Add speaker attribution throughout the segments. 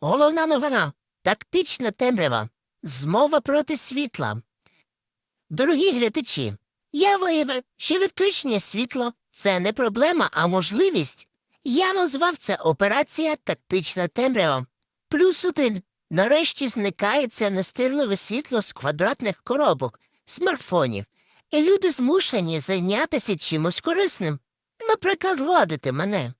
Speaker 1: Головна новина тактична темрява. Змова проти світла. Дорогі глядачі, я виявив, що відключення світла це не проблема, а можливість. Я назвав це операція тактична темрява. Плюс один. Нарешті зникає це нестирливе світло з квадратних коробок, смартфонів, і люди змушені зайнятися чимось корисним. Наприклад, гладити мене.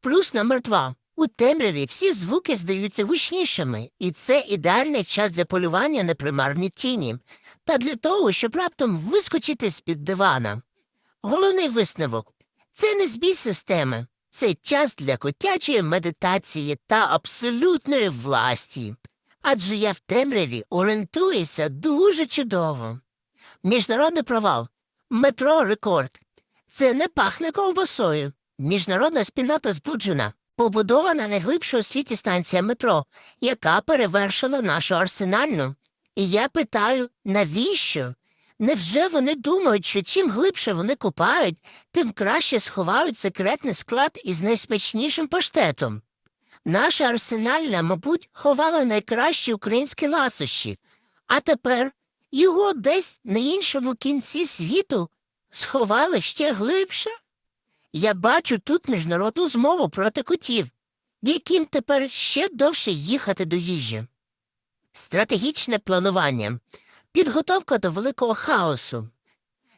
Speaker 1: Плюс номер два. У темряві всі звуки здаються гучнішими, і це ідеальний час для полювання на примарні тіні, та для того, щоб раптом вискочити з-під дивана. Головний висновок це не збій системи, це час для котячої медитації та абсолютної власті. Адже я в темряві орієнтуюся дуже чудово. Міжнародний провал. Метро рекорд. Це не пахне ковбасою. Міжнародна спільнота збуджена. Побудована найглибша у світі станція метро, яка перевершила нашу арсенальну. І я питаю, навіщо? Невже вони думають, що чим глибше вони купають, тим краще сховають секретний склад із найсмачнішим паштетом? Наша арсенальна, мабуть, ховала найкращі українські ласощі, а тепер його десь на іншому кінці світу сховали ще глибше? Я бачу тут міжнародну змову проти котів, яким тепер ще довше їхати до їжі. Стратегічне планування. Підготовка до великого хаосу.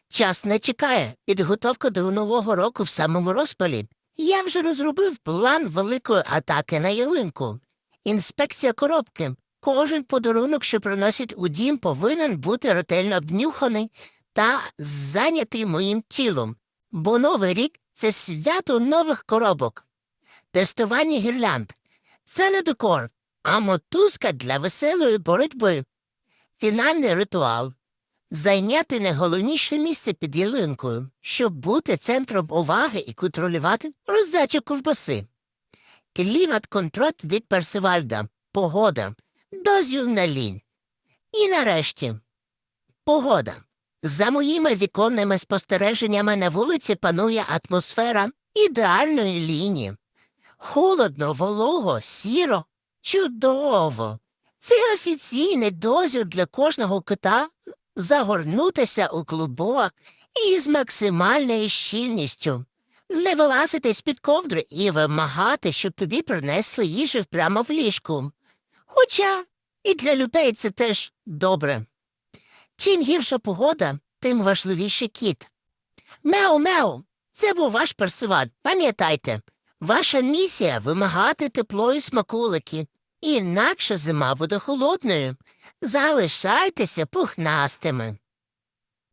Speaker 1: Час не чекає. Підготовка до нового року в самому розпалі. Я вже розробив план великої атаки на ялинку. Інспекція коробки. Кожен подарунок, що приносять у дім, повинен бути ретельно обнюханий та зайнятий моїм тілом. Бо новий рік це свято нових коробок. Тестування гірлянд. Це не декор, а мотузка для веселої боротьби. Фінальний ритуал зайняти найголовніше місце під ялинкою, щоб бути центром уваги і контролювати роздачу ковбаси. Клімат контроль від Персивальда. Погода. Дозвіл на лінь. І нарешті погода. За моїми віконними спостереженнями на вулиці панує атмосфера ідеальної лінії. Холодно, волого, сіро, чудово. Це офіційний дозвіл для кожного кота загорнутися у клубок із максимальною щільністю, не вилазити з-під ковдри і вимагати, щоб тобі принесли їжу прямо в ліжку. Хоча і для людей це теж добре. Чим гірша погода, тим важливіший кіт. Мяу, мяу, це був ваш персиват, пам'ятайте. Ваша місія вимагати теплої смакулики, інакше зима буде холодною. Залишайтеся пухнастими.